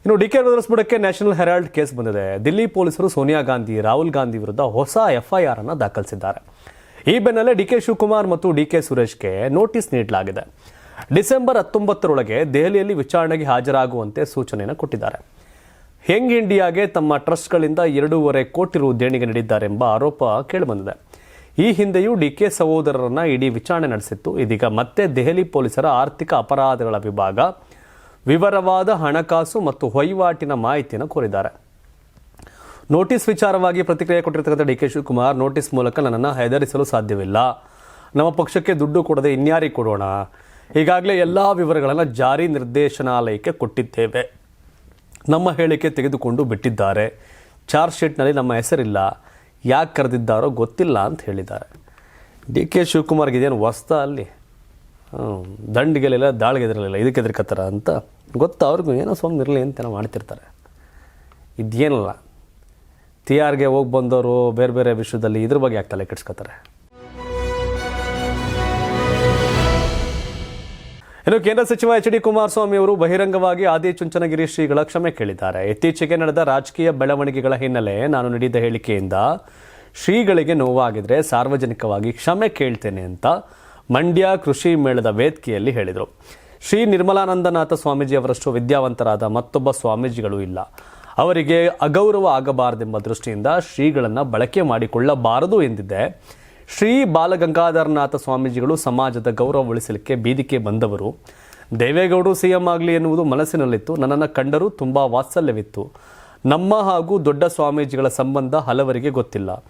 ಇನ್ನು ಡಿ ಕೆ ಬ್ರದರ್ಸ್ ಬುಡಕ್ಕೆ ನ್ಯಾಷನಲ್ ಹೆರಾಲ್ಡ್ ಕೇಸ್ ಬಂದಿದೆ. ದಿಲ್ಲಿ ಪೊಲೀಸರು ಸೋನಿಯಾ ಗಾಂಧಿ, ರಾಹುಲ್ ಗಾಂಧಿ ವಿರುದ್ಧ ಹೊಸ ಎಫ್ಐಆರ್ ಅನ್ನು ದಾಖಲಿಸಿದ್ದಾರೆ. ಈ ಬೆನ್ನಲ್ಲೇ ಡಿ ಕೆ ಶಿವಕುಮಾರ್ ಮತ್ತು ಡಿ ಕೆ ಸುರೇಶ್ಗೆ ನೋಟಿಸ್ ನೀಡಲಾಗಿದೆ. ಡಿಸೆಂಬರ್ ಹತ್ತೊಂಬತ್ತರೊಳಗೆ ದೆಹಲಿಯಲ್ಲಿ ವಿಚಾರಣೆಗೆ ಹಾಜರಾಗುವಂತೆ ಸೂಚನೆಯನ್ನು ಕೊಟ್ಟಿದ್ದಾರೆ. ಹೆಂಗ್ ಇಂಡಿಯಾಗೆ ತಮ್ಮ ಟ್ರಸ್ಟ್ಗಳಿಂದ ಎರಡೂವರೆ ಕೋಟಿ ರು ದೇಣಿಗೆ ನೀಡಿದ್ದಾರೆ ಎಂಬ ಆರೋಪ ಕೇಳಿಬಂದಿದೆ. ಈ ಹಿಂದೆಯೂ ಡಿ ಕೆ ಸಹೋದರರನ್ನ ಇಡೀ ವಿಚಾರಣೆ ನಡೆಸಿತ್ತು. ಇದೀಗ ಮತ್ತೆ ದೆಹಲಿ ಪೊಲೀಸರ ಆರ್ಥಿಕ ಅಪರಾಧಗಳ ವಿಭಾಗ ವಿವರವಾದ ಹಣಕಾಸು ಮತ್ತು ವಹಿವಾಟಿನ ಮಾಹಿತಿಯನ್ನು ಕೋರಿದ್ದಾರೆ. ನೋಟಿಸ್ ವಿಚಾರವಾಗಿ ಪ್ರತಿಕ್ರಿಯೆ ಕೊಟ್ಟಿರ್ತಕ್ಕಂಥ ಡಿ ಕೆ ಶಿವಕುಮಾರ್, ನೋಟಿಸ್ ಮೂಲಕ ನನ್ನನ್ನು ಹೆದರಿಸಲು ಸಾಧ್ಯವಿಲ್ಲ. ನಮ್ಮ ಪಕ್ಷಕ್ಕೆ ದುಡ್ಡು ಕೊಡದೆ ಇನ್ಯಾರಿಗೆ ಕೊಡೋಣ. ಈಗಾಗಲೇ ಎಲ್ಲ ವಿವರಗಳನ್ನು ಜಾರಿ ನಿರ್ದೇಶನಾಲಯಕ್ಕೆ ಕೊಟ್ಟಿದ್ದೇವೆ. ನಮ್ಮ ಹೇಳಿಕೆ ತೆಗೆದುಕೊಂಡು ಬಿಟ್ಟಿದ್ದಾರೆ. ಚಾರ್ಜ್ ಶೀಟ್ನಲ್ಲಿ ನಮ್ಮ ಹೆಸರಿಲ್ಲ. ಯಾಕೆ ಕರೆದಿದ್ದಾರೋ ಗೊತ್ತಿಲ್ಲ ಅಂತ ಹೇಳಿದ್ದಾರೆ. ಡಿ ಕೆ ಶಿವಕುಮಾರ್ಗೆ ಇದೇನು ವಸ್ತ ಅಲ್ಲಿ? ಹ್ಮ್, ದಂಡಿಗೆಲಿಲ್ಲ ದಾಳಿಗೆ ಎದಿರಲಿಲ್ಲ ಇದಕ್ಕೆ ಎದುರ್ಕತ್ತಾರ ಅಂತ ಗೊತ್ತಾ ಅವ್ರಿಗೂ ಏನೋ ಸ್ವಾಮಿ ಇರಲಿ ಅಂತ ಮಾಡ್ತಿರ್ತಾರೆ. ಇದೇನಲ್ಲ ಟಿ ಆರ್ಗೆ ಹೋಗಿ ಬಂದವರು ಬೇರೆ ಬೇರೆ ವಿಷಯದಲ್ಲಿ ಇದ್ರ ಬಗ್ಗೆ ಯಾಕೆ ತಲೆ ಕೆಡ್ಸ್ಕೊತಾರೆ ಇನ್ನು ಕೇಂದ್ರ ಸಚಿವ ಎಚ್ ಡಿ ಕುಮಾರಸ್ವಾಮಿ ಅವರು ಬಹಿರಂಗವಾಗಿ ಆದಿ ಚುಂಚನಗಿರಿ ಶ್ರೀಗಳ ಕ್ಷಮೆ ಕೇಳಿದ್ದಾರೆ. ಇತ್ತೀಚೆಗೆ ನಡೆದ ರಾಜಕೀಯ ಬೆಳವಣಿಗೆಗಳ ಹಿನ್ನೆಲೆ ನಾನು ನೀಡಿದ ಹೇಳಿಕೆಯಿಂದ ಶ್ರೀಗಳಿಗೆ ನೋವಾಗಿದ್ರೆ ಸಾರ್ವಜನಿಕವಾಗಿ ಕ್ಷಮೆ ಕೇಳ್ತೇನೆ ಅಂತ ಮಂಡ್ಯ ಕೃಷಿ ಮೇಳದ ವೇದಿಕೆಯಲ್ಲಿ ಹೇಳಿದರು. ಶ್ರೀ ನಿರ್ಮಲಾನಂದನಾಥ ಸ್ವಾಮೀಜಿ ಅವರಷ್ಟು ವಿದ್ಯಾವಂತರಾದ ಮತ್ತೊಬ್ಬ ಸ್ವಾಮೀಜಿಗಳು ಇಲ್ಲ. ಅವರಿಗೆ ಅಗೌರವ ಆಗಬಾರದೆಂಬ ದೃಷ್ಟಿಯಿಂದ ಶ್ರೀಗಳನ್ನು ಬಳಕೆ ಮಾಡಿಕೊಳ್ಳಬಾರದು ಎಂದಿದ್ದೆ. ಶ್ರೀ ಬಾಲಗಂಗಾಧರನಾಥ ಸ್ವಾಮೀಜಿಗಳು ಸಮಾಜದ ಗೌರವ ಉಳಿಸಲಿಕ್ಕೆ ಬೀದಿಗೆ ಬಂದವರು. ದೇವೇಗೌಡರು ಸಿಎಂ ಆಗಲಿ ಎನ್ನುವುದು ಮನಸ್ಸಿನಲ್ಲಿತ್ತು. ನನ್ನನ್ನು ಕಂಡರೂ ತುಂಬ ವಾತ್ಸಲ್ಯವಿತ್ತು. ನಮ್ಮ ಹಾಗೂ ದೊಡ್ಡ ಸ್ವಾಮೀಜಿಗಳ ಸಂಬಂಧ ಹಲವರಿಗೆ ಗೊತ್ತಿಲ್ಲ.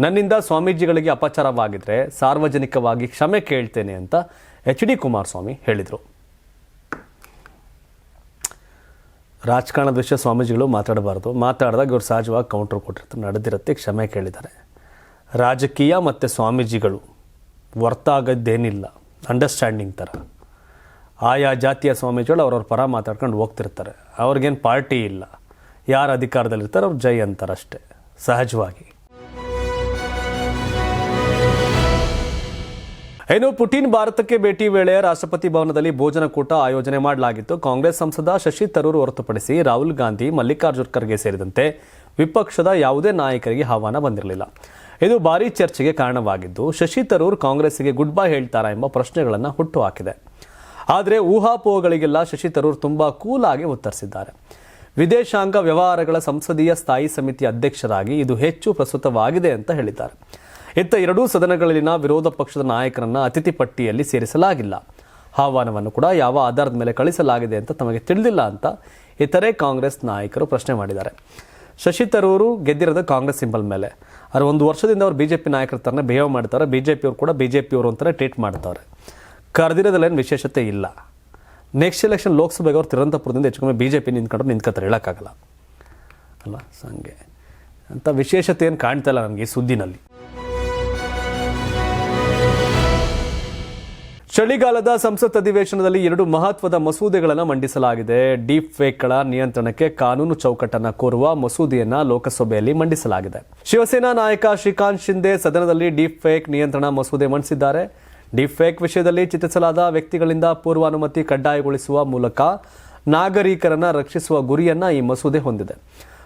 ನನ್ನಿಂದ ಸ್ವಾಮೀಜಿಗಳಿಗೆ ಅಪಚಾರವಾಗಿದ್ರೆ ಸಾರ್ವಜನಿಕವಾಗಿ ಕ್ಷಮೆ ಕೇಳ್ತೇನೆ ಅಂತ ಎಚ್ ಡಿ ಕುಮಾರಸ್ವಾಮಿ ಹೇಳಿದರು. ರಾಜಕಾರಣದ ವಿಷಯ ಸ್ವಾಮೀಜಿಗಳು ಮಾತಾಡಬಾರ್ದು. ಮಾತಾಡಿದಾಗ ಇವರು ಸಹಜವಾಗಿ ಕೌಂಟರ್ ಕೊಟ್ಟಿರ್ತಾರೆ, ನಡೆದಿರುತ್ತೆ, ಕ್ಷಮೆ ಕೇಳಿದ್ದಾರೆ. ರಾಜಕೀಯ ಮತ್ತು ಸ್ವಾಮೀಜಿಗಳು ವರ್ತಾಗದ್ದೇನಿಲ್ಲ. ಅಂಡರ್ಸ್ಟ್ಯಾಂಡಿಂಗ್ ಥರ ಆಯಾ ಜಾತಿಯ ಸ್ವಾಮೀಜಿಗಳು ಅವ್ರವ್ರ ಪರ ಮಾತಾಡ್ಕೊಂಡು ಹೋಗ್ತಿರ್ತಾರೆ. ಅವ್ರಿಗೇನು ಪಾರ್ಟಿ ಇಲ್ಲ. ಯಾರು ಅಧಿಕಾರದಲ್ಲಿರ್ತಾರೆ ಅವ್ರು ಜೈ ಅಂತಾರಷ್ಟೇ, ಸಹಜವಾಗಿ. ಇನ್ನು ಪುಟಿನ್ ಭಾರತಕ್ಕೆ ಭೇಟಿ ವೇಳೆ ರಾಷ್ಟ್ರಪತಿ ಭವನದಲ್ಲಿ ಭೋಜನಕೂಟ ಆಯೋಜನೆ ಮಾಡಲಾಗಿತ್ತು. ಕಾಂಗ್ರೆಸ್ ಸಂಸದ ಶಶಿ ತರೂರ್ ಹೊರತುಪಡಿಸಿ ರಾಹುಲ್ ಗಾಂಧಿ, ಮಲ್ಲಿಕಾರ್ಜುನ್ ಖರ್ಗೆ ಸೇರಿದಂತೆ ವಿಪಕ್ಷದ ಯಾವುದೇ ನಾಯಕರಿಗೆ ಆಹ್ವಾನ ಬಂದಿರಲಿಲ್ಲ. ಇದು ಭಾರೀ ಚರ್ಚೆಗೆ ಕಾರಣವಾಗಿದ್ದು, ಶಶಿ ತರೂರ್ ಕಾಂಗ್ರೆಸ್ಗೆ ಗುಡ್ ಬೈ ಹೇಳ್ತಾರಾ ಎಂಬ ಪ್ರಶ್ನೆಗಳನ್ನು ಹುಟ್ಟುಹಾಕಿದೆ. ಆದರೆ ಊಹಾಪೋಹಗಳಿಗೆಲ್ಲ ಶಶಿ ತರೂರ್ ತುಂಬಾ ಕೂಲ್ ಆಗಿ ಉತ್ತರಿಸಿದ್ದಾರೆ. ವಿದೇಶಾಂಗ ವ್ಯವಹಾರಗಳ ಸಂಸದೀಯ ಸ್ಥಾಯಿ ಸಮಿತಿ ಅಧ್ಯಕ್ಷರಾಗಿ ಇದು ಹೆಚ್ಚು ಪ್ರಸ್ತುತವಾಗಿದೆ ಅಂತ ಹೇಳಿದ್ದಾರೆ. ಇತ್ತ ಎರಡೂ ಸದನಗಳಲ್ಲಿನ ವಿರೋಧ ಪಕ್ಷದ ನಾಯಕರನ್ನ ಅತಿಥಿ ಪಟ್ಟಿಯಲ್ಲಿ ಸೇರಿಸಲಾಗಿಲ್ಲ. ಆಹ್ವಾನವನ್ನು ಕೂಡ ಯಾವ ಆಧಾರದ ಮೇಲೆ ಕಳಿಸಲಾಗಿದೆ ಅಂತ ತಮಗೆ ತಿಳಿದಿಲ್ಲ ಅಂತ ಇತರೆ ಕಾಂಗ್ರೆಸ್ ನಾಯಕರು ಪ್ರಶ್ನೆ ಮಾಡಿದ್ದಾರೆ. ಶಶಿ ತರೂರು ಗೆದ್ದಿರೋದು ಕಾಂಗ್ರೆಸ್ ಸಿಂಬಲ್ ಮೇಲೆ. ಆದರೆ ಒಂದು ವರ್ಷದಿಂದ ಅವ್ರು ಪಿ ನಾಯಕರ ಥರನೇ ಬಿಹೇವ್ ಮಾಡ್ತಾರೆ. ಬಿ ಜೆ ಪಿಯವರು ಕೂಡ ಬಿ ಜೆ ಪಿಯವರು ಅಂತಲೇ ಟ್ರೀಟ್ ಮಾಡ್ತಾರೆ. ಕರೆದಿರೋದ್ರಲ್ಲೇನು ವಿಶೇಷತೆ ಇಲ್ಲ. ನೆಕ್ಸ್ಟ್ ಎಲೆಕ್ಷನ್ ಲೋಕಸಭೆಗೆ ಅವರು ತಿರುವಂತಪುರದಿಂದ ಹೆಚ್ಚು ಬಿ ಜೆ ಪಿ ನಿಂತ್ಕೊಂಡ್ರೆ ನಿಂತ್ಕೊತಾರೆ, ಹೇಳೋಕ್ಕಾಗಲ್ಲ. ಅಲ್ಲ ಸೊ ಹಂಗೆ. ಅಂತ ವಿಶೇಷತೆ ಏನು ಕಾಣ್ತಾ ಇಲ್ಲ ನನಗೆ ಸುದ್ದಿನಲ್ಲಿ. ಚಳಿಗಾಲದ ಸಂಸತ್ ಅಧಿವೇಶನದಲ್ಲಿ ಎರಡು ಮಹತ್ವದ ಮಸೂದೆಗಳನ್ನು ಮಂಡಿಸಲಾಗಿದೆ. ಡೀಪ್ ಫೇಕ್ಗಳ ನಿಯಂತ್ರಣಕ್ಕೆ ಕಾನೂನು ಚೌಕಟ್ಟನ್ನು ಕೋರುವ ಮಸೂದೆಯನ್ನು ಲೋಕಸಭೆಯಲ್ಲಿ ಮಂಡಿಸಲಾಗಿದೆ. ಶಿವಸೇನಾ ನಾಯಕ ಶ್ರೀಕಾಂತ್ ಶಿಂದೆ ಸದನದಲ್ಲಿ ಡೀಪ್ ಫೇಕ್ ನಿಯಂತ್ರಣ ಮಸೂದೆ ಮಂಡಿಸಿದ್ದಾರೆ. ಡೀಪ್ ಫೇಕ್ ವಿಷಯದಲ್ಲಿ ಚಿತ್ರಿಸಲಾದ ವ್ಯಕ್ತಿಗಳಿಂದ ಪೂರ್ವಾನುಮತಿ ಕಡ್ಡಾಯಗೊಳಿಸುವ ಮೂಲಕ ನಾಗರಿಕರನ್ನ ರಕ್ಷಿಸುವ ಗುರಿಯನ್ನ ಈ ಮಸೂದೆ ಹೊಂದಿದೆ.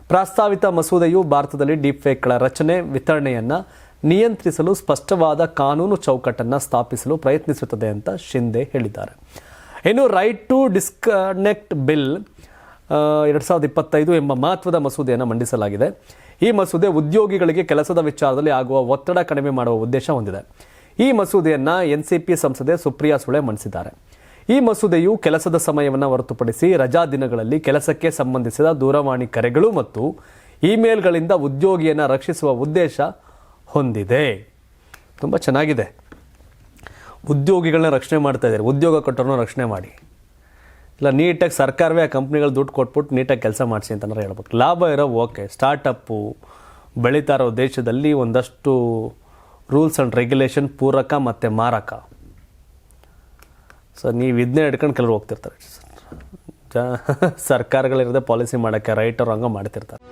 ಪ್ರಸ್ತಾವಿತ ಮಸೂದೆಯು ಭಾರತದಲ್ಲಿ ಡೀಪ್ ಫೇಕ್ಗಳ ರಚನೆ, ವಿತರಣೆಯನ್ನ ನಿಯಂತ್ರಿಸಲು ಸ್ಪಷ್ಟವಾದ ಕಾನೂನು ಚೌಕಟ್ಟನ್ನು ಸ್ಥಾಪಿಸಲು ಪ್ರಯತ್ನಿಸುತ್ತದೆ ಅಂತ ಶಿಂದೆ ಹೇಳಿದ್ದಾರೆ. ಇನ್ನು ರೈಟ್ ಟು ಡಿಸ್ಕನೆಕ್ಟ್ ಬಿಲ್ ಎರಡು ಸಾವಿರದ ಇಪ್ಪತ್ತೈದು ಎಂಬ ಮಹತ್ವದ ಮಸೂದೆಯನ್ನು ಮಂಡಿಸಲಾಗಿದೆ. ಈ ಮಸೂದೆ ಉದ್ಯೋಗಿಗಳಿಗೆ ಕೆಲಸದ ವಿಚಾರದಲ್ಲಿ ಆಗುವ ಒತ್ತಡ ಕಡಿಮೆ ಮಾಡುವ ಉದ್ದೇಶ ಹೊಂದಿದೆ. ಈ ಮಸೂದೆಯನ್ನು ಎನ್ ಸಿ ಪಿ ಸಂಸದೆ ಸುಪ್ರಿಯಾ ಸುಳೆ ಮಂಡಿಸಿದ್ದಾರೆ. ಈ ಮಸೂದೆಯು ಕೆಲಸದ ಸಮಯವನ್ನು ಹೊರತುಪಡಿಸಿ ರಜಾ ದಿನಗಳಲ್ಲಿ ಕೆಲಸಕ್ಕೆ ಸಂಬಂಧಿಸಿದ ದೂರವಾಣಿ ಕರೆಗಳು ಮತ್ತು ಇಮೇಲ್ಗಳಿಂದ ಉದ್ಯೋಗಿಯನ್ನು ರಕ್ಷಿಸುವ ಉದ್ದೇಶ ಹೊಂದಿದೆ. ತುಂಬ ಚೆನ್ನಾಗಿದೆ. ಉದ್ಯೋಗಿಗಳನ್ನ ರಕ್ಷಣೆ ಮಾಡ್ತಾ ಇದ್ದಾರೆ. ಉದ್ಯೋಗ ಕೊಟ್ಟರು ರಕ್ಷಣೆ ಮಾಡಿ. ಇಲ್ಲ, ನೀಟಾಗಿ ಸರ್ಕಾರವೇ ಆ ಕಂಪ್ನಿಗಳು ದುಡ್ಡು ಕೊಟ್ಬಿಟ್ಟು ನೀಟಾಗಿ ಕೆಲಸ ಮಾಡಿಸಿ ಅಂತಂದ್ರೆ ಹೇಳ್ಬೇಕು. ಲಾಭ ಇರೋ ಓಕೆ. ಸ್ಟಾರ್ಟಪ್ಪು ಬೆಳೀತಾ ಇರೋ ದೇಶದಲ್ಲಿ ಒಂದಷ್ಟು ರೂಲ್ಸ್ ಆ್ಯಂಡ್ ರೆಗ್ಯುಲೇಷನ್ ಪೂರಕ ಮತ್ತು ಮಾರಕ. ಸೊ ನೀವು ಇದನ್ನೇ ಹಿಡ್ಕೊಂಡು ಕೆಲವರು ಹೋಗ್ತಿರ್ತಾರೆ. ಜ, ಸರ್ಕಾರಗಳಿರದೆ ಪಾಲಿಸಿ ಮಾಡೋಕ್ಕೆ ರೈಟರು ಹಂಗೆ ಮಾಡ್ತಿರ್ತಾರೆ.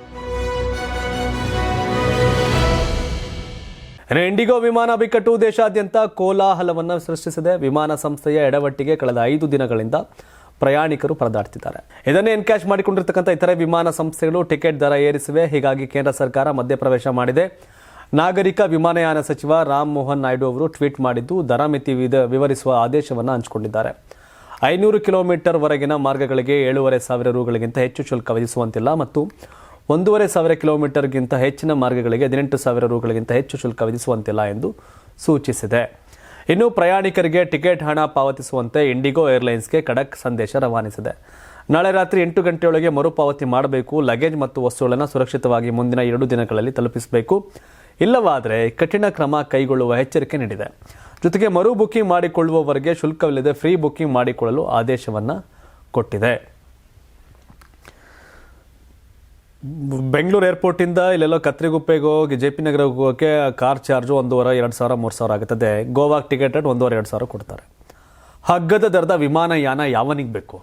ಇಂಡಿಗೋ ವಿಮಾನ ಬಿಕ್ಕಟ್ಟು ದೇಶಾದ್ಯಂತ ಕೋಲಾಹಲವನ್ನು ಸೃಷ್ಟಿಸಿದೆ. ವಿಮಾನ ಸಂಸ್ಥೆಯ ಎಡವಟ್ಟಿಗೆ ಕಳೆದ ಐದು ದಿನಗಳಿಂದ ಪ್ರಯಾಣಿಕರು ಪರದಾಡ್ತಿದ್ದಾರೆ. ಇದನ್ನೇ ಎನ್ಕ್ಯಾಶ್ ಮಾಡಿಕೊಂಡಿರ್ತಕ್ಕಂಥ ಇತರೆ ವಿಮಾನ ಸಂಸ್ಥೆಗಳು ಟಿಕೆಟ್ ದರ ಏರಿಸಿವೆ. ಹೀಗಾಗಿ ಕೇಂದ್ರ ಸರ್ಕಾರ ಮಧ್ಯಪ್ರವೇಶ ಮಾಡಿದೆ. ನಾಗರಿಕ ವಿಮಾನಯಾನ ಸಚಿವ ರಾಮ್ ಮೋಹನ್ ನಾಯ್ಡು ಅವರು ಟ್ವೀಟ್ ಮಾಡಿದ್ದು, ದರ ಮಿತಿ ವಿವರಿಸುವ ಆದೇಶವನ್ನು ಹಂಚಿಕೊಂಡಿದ್ದಾರೆ. ಐನೂರು ಕಿಲೋಮೀಟರ್ ವರೆಗಿನ ಮಾರ್ಗಗಳಿಗೆ ಏಳೂವರೆ ಸಾವಿರ ರೂಗಳಿಗಿಂತ ಹೆಚ್ಚು ಶುಲ್ಕ ವಿಧಿಸುವಂತಿಲ್ಲ ಮತ್ತು ಒಂದೂವರೆ ಸಾವಿರ ಕಿಲೋಮೀಟರ್ಗಿಂತ ಹೆಚ್ಚಿನ ಮಾರ್ಗಗಳಿಗೆ ಹದಿನೆಂಟು ಸಾವಿರ ರೂಗಳಿಗಿಂತ ಹೆಚ್ಚು ಶುಲ್ಕ ವಿಧಿಸುವಂತಿಲ್ಲ ಎಂದು ಸೂಚಿಸಿದೆ. ಇನ್ನು ಪ್ರಯಾಣಿಕರಿಗೆ ಟಿಕೆಟ್ ಹಣ ಪಾವತಿಸುವಂತೆ ಇಂಡಿಗೋ ಏರ್ಲೈನ್ಸ್ಗೆ ಖಡಕ್ ಸಂದೇಶ ರವಾನಿಸಿದೆ. ನಾಳೆ ರಾತ್ರಿ ಎಂಟು ಗಂಟೆಯೊಳಗೆ ಮರುಪಾವತಿ ಮಾಡಬೇಕು. ಲಗೇಜ್ ಮತ್ತು ವಸ್ತುಗಳನ್ನು ಸುರಕ್ಷಿತವಾಗಿ ಮುಂದಿನ ಎರಡು ದಿನಗಳಲ್ಲಿ ತಲುಪಿಸಬೇಕು. ಇಲ್ಲವಾದರೆ ಕಠಿಣ ಕ್ರಮ ಕೈಗೊಳ್ಳುವ ಎಚ್ಚರಿಕೆ ನೀಡಿದೆ. ಜೊತೆಗೆ ಮರು ಬುಕ್ಕಿಂಗ್ ಮಾಡಿಕೊಳ್ಳುವವರೆಗೆ ಶುಲ್ಕವಿಲ್ಲದೆ ಫ್ರೀ ಬುಕ್ಕಿಂಗ್ ಮಾಡಿಕೊಳ್ಳಲು ಆದೇಶವನ್ನು ಕೊಟ್ಟಿದೆ. ಬೆಂಗಳೂರು ಏರ್ಪೋರ್ಟಿಂದ ಇಲ್ಲೆಲ್ಲೋ ಕತ್ರಿಗುಪ್ಪೆಗೆ ಹೋಗಿ ಜೆ ಪಿ ನಗರಕ್ಕೆ ಹೋಗೋಕ್ಕೆ ಕಾರ್ ಚಾರ್ಜು ಒಂದೂವರೆ, ಎರಡು ಸಾವಿರ, ಮೂರು ಸಾವಿರ ಆಗುತ್ತದೆ. ಗೋವಾಗೆ ಟಿಕೆಟ್ ಒಂದೂವರೆ, ಎರಡು ಸಾವಿರ ಕೊಡ್ತಾರೆ. ಹಗ್ಗದ ದರದ ವಿಮಾನಯಾನ ಯಾವನಿಗೆ ಬೇಕು?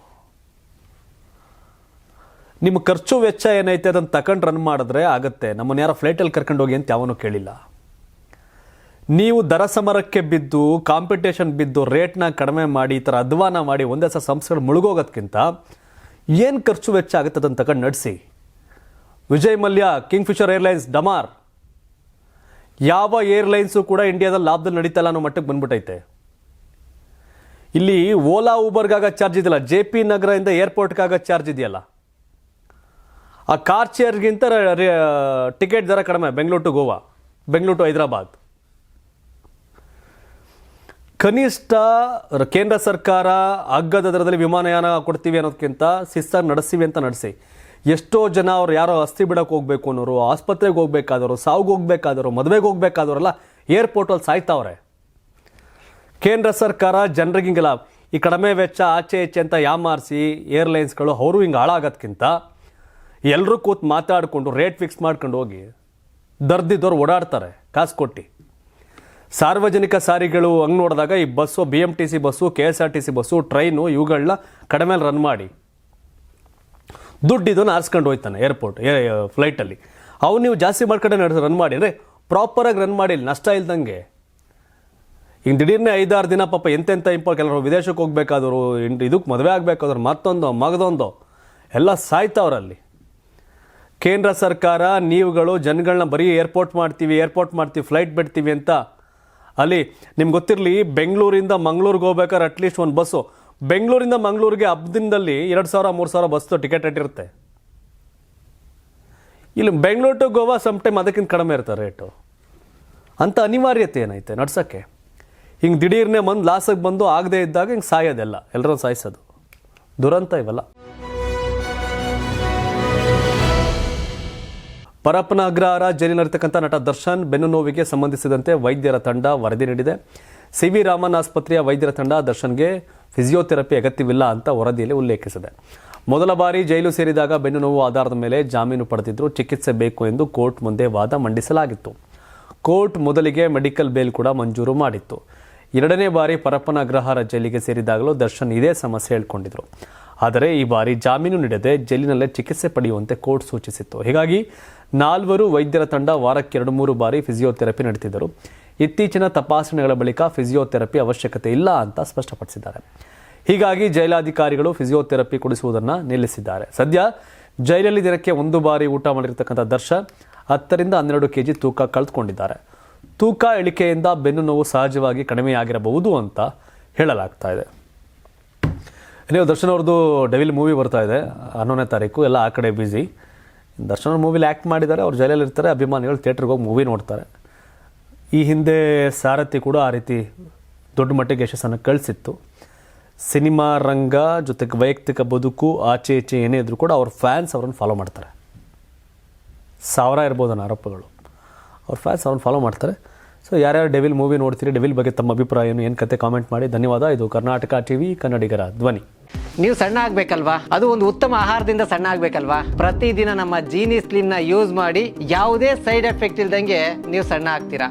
ನಿಮ್ಮ ಖರ್ಚು ವೆಚ್ಚ ಏನೈತೆ ಅದನ್ನು ತಕೊಂಡು ರನ್ ಮಾಡಿದ್ರೆ ಆಗುತ್ತೆ. ನಮ್ಮನ್ನು ಯಾರೋ ಫ್ಲೈಟಲ್ಲಿ ಕರ್ಕೊಂಡು ಹೋಗಿ ಅಂತ ಯಾವನೂ ಕೇಳಿಲ್ಲ. ನೀವು ದರ ಸಮರಕ್ಕೆ ಬಿದ್ದು ಕಾಂಪಿಟೇಷನ್ ಬಿದ್ದು ರೇಟ್ನ ಕಡಿಮೆ ಮಾಡಿ, ಈ ಥರ ಅಧ್ವಾನ ಮಾಡಿ, ಒಂದೇ ಸಹ ಸಂಸ್ಥೆಗಳು ಮುಳುಗೋಗೋದಕ್ಕಿಂತ ಏನು ಖರ್ಚು ವೆಚ್ಚ ಆಗುತ್ತೆ ಅದನ್ನು ತಗೊಂಡು ನಡೆಸಿ. Vijay Mallya Kingfisher airlines, ಡಮಾರ್. ಯಾವ ಏರ್ಲೈನ್ಸು ಕೂಡ ಇಂಡಿಯಾದಲ್ಲಿ ಲಾಭದಲ್ಲಿ ನಡೀತಲ್ಲ ಅನ್ನೋ ಮಟ್ಟಕ್ಕೆ ಬಂದ್ಬಿಟ್ಟೈತೆ ಇಲ್ಲಿ ಓಲಾ, ಊಬರ್ಗಾಗ ಚಾರ್ಜ್ ಇದೆಯಲ್ಲ? ಜೆ ಪಿ ನಗರದಿಂದ ಏರ್ಪೋರ್ಟ್ಗಾಗ ಚಾರ್ಜ್ ಇದೆಯಲ್ಲ? ಆ ಕಾರ್ ಚೇರ್ಗಿಂತ ಟಿಕೆಟ್ ದರ ಕಡಿಮೆ, ಬೆಂಗಳೂರು ಟು ಗೋವಾ, ಬೆಂಗಳೂರು ಟು ಹೈದರಾಬಾದ್. ಕನಿಷ್ಠ ಕೇಂದ್ರ ಸರ್ಕಾರ ಅಗ್ಗದ ದರದಲ್ಲಿ ವಿಮಾನಯಾನ ಕೊಡ್ತೀವಿ ಅನ್ನೋದಕ್ಕಿಂತ ಸಿಸ್ತಾಗಿ ನಡೆಸ್ತೀವಿ ಅಂತ ನಡೆಸಿ. ಎಷ್ಟೋ ಜನ ಅವ್ರು ಯಾರೋ ಅಸ್ಥಿ ಬಿಡೋಕೆ ಹೋಗ್ಬೇಕು ಅನ್ನೋರು, ಆಸ್ಪತ್ರೆಗೆ ಹೋಗ್ಬೇಕಾದವರು, ಸಾವಿಗೆ ಹೋಗ್ಬೇಕಾದವರು, ಮದುವೆಗೆ ಹೋಗ್ಬೇಕಾದವರೆಲ್ಲ ಏರ್ಪೋರ್ಟಲ್ಲಿ ಸಾಯ್ತಾವ್ರೆ. ಕೇಂದ್ರ ಸರ್ಕಾರ ಜನರಿಗೆ ಈ ಕಡಿಮೆ ವೆಚ್ಚ, ಆಚೆ ಈಚೆ ಅಂತ ಯಾಮಾರಿಸಿ ಏರ್ಲೈನ್ಸ್ಗಳು ಅವರು ಹಿಂಗೆ ಹಾಳಾಗೋದ್ಕಿಂತ ಎಲ್ಲರೂ ಕೂತು ಮಾತಾಡಿಕೊಂಡು ರೇಟ್ ಫಿಕ್ಸ್ ಮಾಡ್ಕೊಂಡು ಹೋಗಿ ದರ್ದಿದ್ದವ್ರು ಓಡಾಡ್ತಾರೆ, ಕಾಸು ಕೊಟ್ಟು. ಸಾರ್ವಜನಿಕ ಸಾರಿಗೆಗಳು ಹಂಗೆ ನೋಡಿದಾಗ ಈ bus B M T C bus K S R T C bus train ಇವುಗಳನ್ನ ಕಡಿಮೆ ರನ್ ಮಾಡಿ. ದುಡ್ಡು ಇದನ್ನು ಆರಿಸ್ಕೊಂಡು ಹೋಯ್ತಾನೆ ಏರ್ಪೋರ್ಟ್ ಫ್ಲೈಟಲ್ಲಿ ಅವ್ನು ನೀವು ಜಾಸ್ತಿ ಮಾರ್ಕೆಟ್ ನಡೆಸಿ ರನ್ ಮಾಡಿ, ಅಂದರೆ ಪ್ರಾಪರಾಗಿ ರನ್ ಮಾಡಿ, ನಷ್ಟ ಇಲ್ದಂಗೆ. ಈಗ ದಿಢೀರ್ನೆ ಐದಾರು ದಿನ ಪಾಪ ಎಂತೆಂಥ ಇಂಪಾರ್ಟ್ ಕೆಲವರು ವಿದೇಶಕ್ಕೆ ಹೋಗ್ಬೇಕಾದ್ರು ಇದಕ್ಕೆ ಮದುವೆ ಆಗಬೇಕಾದ್ರು, ಮತ್ತೊಂದು, ಮಗದೊಂದು, ಎಲ್ಲ ಸಾಯ್ತಾವ್ರಲ್ಲಿ. ಕೇಂದ್ರ ಸರ್ಕಾರ, ನೀವುಗಳು ಜನಗಳನ್ನ ಬರೀ ಏರ್ಪೋರ್ಟ್ ಮಾಡ್ತೀವಿ ಏರ್ಪೋರ್ಟ್ ಮಾಡ್ತೀವಿ ಫ್ಲೈಟ್ ಬಿಡ್ತೀವಿ ಅಂತ. ಅಲ್ಲಿ ನಿಮ್ಗೆ ಗೊತ್ತಿರಲಿ, ಬೆಂಗಳೂರಿಂದ ಮಂಗಳೂರಿಗೆ ಹೋಗ್ಬೇಕಾದ್ರೆ ಅಟ್ಲೀಸ್ಟ್ ಒಂದು ಬಸ್ಸು ಬೆಂಗಳೂರಿಂದ ಮಂಗಳೂರಿಗೆ ಹಬ್ಬದಿಂದಲ್ಲಿ ಎರಡು ಸಾವಿರ, ಮೂರು ಸಾವಿರ ಬಸ್ ಟಿಕೆಟ್ ರೇಟ್ ಇರುತ್ತೆ ಇಲ್ಲಿ Bengaluru to Goa some time ಅದಕ್ಕಿಂತ ಕಡಿಮೆ ಇರ್ತಾರೆ ರೇಟು. ಅಂಥ ಅನಿವಾರ್ಯತೆ ಏನೈತೆ? ನಡ್ಸೋಕ್ಕೆ. ಹಿಂಗೆ ದಿಢೀರ್ನೆ ಬಂದು ಲಾಸಿಗೆ ಬಂದು ಆಗದೇ ಇದ್ದಾಗ ಹಿಂಗೆ ಸಾಯೋದೆಲ್ಲ. ಎಲ್ಲರೂ ಸಾಯಿಸೋದು. ದುರಂತ ಇವೆಲ್ಲ. ಪರಪ್ಪನ ಅಗ್ರಹಾರ ಜೈಲಿನಲ್ಲಿರ್ತಕ್ಕಂಥ ನಟ ದರ್ಶನ್, ಬೆನ್ನು ನೋವಿಗೆ ಸಂಬಂಧಿಸಿದಂತೆ ವೈದ್ಯರ ತಂಡ ವರದಿ ನೀಡಿದೆ. ಸಿ ವಿ ರಾಮನ್ ಆಸ್ಪತ್ರೆಯ ವೈದ್ಯರ ತಂಡ ದರ್ಶನ್ಗೆ ಫಿಸಿಯೋಥೆರಪಿ ಅಗತ್ಯವಿಲ್ಲ ಅಂತ ವರದಿಯಲ್ಲಿ ಉಲ್ಲೇಖಿಸಿದೆ. ಮೊದಲ ಬಾರಿ ಜೈಲು ಸೇರಿದಾಗ ಬೆನ್ನು ನೋವು ಆಧಾರದ ಮೇಲೆ ಜಾಮೀನು ಪಡೆದಿದ್ದರೂ ಚಿಕಿತ್ಸೆ ಬೇಕು ಎಂದು ಕೋರ್ಟ್ ಮುಂದೆ ವಾದ ಮಂಡಿಸಲಾಗಿತ್ತು. ಕೋರ್ಟ್ ಮೊದಲಿಗೆ ಮೆಡಿಕಲ್ ಬೇಲ್ ಕೂಡ ಮಂಜೂರು ಮಾಡಿತ್ತು. ಎರಡನೇ ಬಾರಿ ಪರಪ್ಪನ ಅಗ್ರಹಾರ ಜೈಲಿಗೆ ಸೇರಿದಾಗಲೂ ದರ್ಶನ್ ಇದೇ ಸಮಸ್ಯೆ ಹೇಳ್ಕೊಂಡಿದ್ರು. ಆದರೆ ಈ ಬಾರಿ ಜಾಮೀನು ನೀಡದೆ ಜೈಲಿನಲ್ಲೇ ಚಿಕಿತ್ಸೆ ಪಡೆಯುವಂತೆ ಕೋರ್ಟ್ ಸೂಚಿಸಿತ್ತು. ಹೀಗಾಗಿ ನಾಲ್ವರು ವೈದ್ಯರ ತಂಡ ವಾರಕ್ಕೆ ಎರಡು ಮೂರು ಬಾರಿ ಫಿಸಿಯೋಥೆರಪಿ ನಡೆತಿದ್ದರು ಇತ್ತೀಚಿನ ತಪಾಸಣೆಗಳ ಬಳಿಕ ಫಿಸಿಯೋಥೆರಪಿ ಅವಶ್ಯಕತೆ ಇಲ್ಲ ಅಂತ ಸ್ಪಷ್ಟಪಡಿಸಿದ್ದಾರೆ. ಹೀಗಾಗಿ ಜೈಲಾಧಿಕಾರಿಗಳು ಫಿಸಿಯೋಥೆರಪಿ ಕೊಡಿಸುವುದನ್ನು ನಿಲ್ಲಿಸಿದ್ದಾರೆ. ಸದ್ಯ ಜೈಲಲ್ಲಿ ದಿನಕ್ಕೆ ಒಂದು ಬಾರಿ ಊಟ ಮಾಡಿರ್ತಕ್ಕಂಥ ದರ್ಶನ್ ಹತ್ತರಿಂದ ಹನ್ನೆರಡು ಕೆಜಿ ತೂಕ ಕಳೆದುಕೊಂಡಿದ್ದಾರೆ. ತೂಕ, ಇಳಿಕೆಯಿಂದ ಬೆನ್ನು ನೋವು ಸಹಜವಾಗಿ ಕಡಿಮೆಯಾಗಿರಬಹುದು ಅಂತ ಹೇಳಲಾಗ್ತಾ ಇದೆ. ನೀವು ದರ್ಶನ್ ಅವ್ರದ್ದು ಡೆವಿಲ್ ಮೂವಿ ಬರ್ತಾ ಇದೆ. ಹನ್ನೊಂದನೇ ತಾರೀಕು, ಎಲ್ಲ ಆ ಕಡೆ ಬ್ಯುಸಿ ದರ್ಶನ್ ಮೂವಿಲಿ ಆ್ಯಕ್ಟ್ ಮಾಡಿದ್ದಾರೆ. ಅವ್ರು ಜೈಲಲ್ಲಿ ಇರ್ತಾರೆ ಅಭಿಮಾನಿಗಳು ಥಿಯೇಟ್ರಿಗೆ ಹೋಗಿ ಮೂವಿ ನೋಡ್ತಾರೆ. ಈ ಹಿಂದೆ ಸಾರಥಿ ಕೂಡ ಆ ರೀತಿ ದೊಡ್ಡ ಮಟ್ಟಿಗೆ ಯಶಸ್ಸನ್ನು ಕಳಿಸಿತ್ತು. ಸಿನಿಮಾ ರಂಗ ಜೊತೆಗೆ ವೈಯಕ್ತಿಕ ಬದುಕು, ಆಚೆ ಈಚೆ ಏನೇ ಇದ್ದರೂ ಕೂಡ ಅವ್ರ ಫ್ಯಾನ್ಸ್ ಅವ್ರನ್ನ ಫಾಲೋ ಮಾಡ್ತಾರೆ. ಸಾವಿರ ಇರ್ಬೋದು ಆರೋಪಗಳು. ಅವ್ರ ಫ್ಯಾನ್ಸ್ ಅವ್ರನ್ನ ಫಾಲೋ ಮಾಡ್ತಾರೆ. ಸೊ ಯಾರ್ಯಾರು ಡೆವಿಲ್ ಮೂವಿ ನೋಡ್ತೀರಿ, ಡೆವಿಲ್ ಬಗ್ಗೆ ತಮ್ಮ ಅಭಿಪ್ರಾಯ ಏನು ಏನು ಕತೆ ಕಾಮೆಂಟ್ ಮಾಡಿ. ಧನ್ಯವಾದ. ಇದು ಕರ್ನಾಟಕ ಟಿವಿ ಕನ್ನಡಿಗರ ಧ್ವನಿ. ನೀವು ಸಣ್ಣ ಆಗ್ಬೇಕಲ್ವಾ? ಅದು ಒಂದು ಉತ್ತಮ ಆಹಾರದಿಂದ ಸಣ್ಣ ಆಗ್ಬೇಕಲ್ವಾ? ಪ್ರತಿದಿನ ನಮ್ಮ ಜೀನಿ ನ ಯೂಸ್ ಮಾಡಿ ಯಾವುದೇ ಸೈಡ್ ಎಫೆಕ್ಟ್ ಇಲ್ದಂಗೆ ನೀವು ಸಣ್ಣ ಆಗ್ತೀರಾ?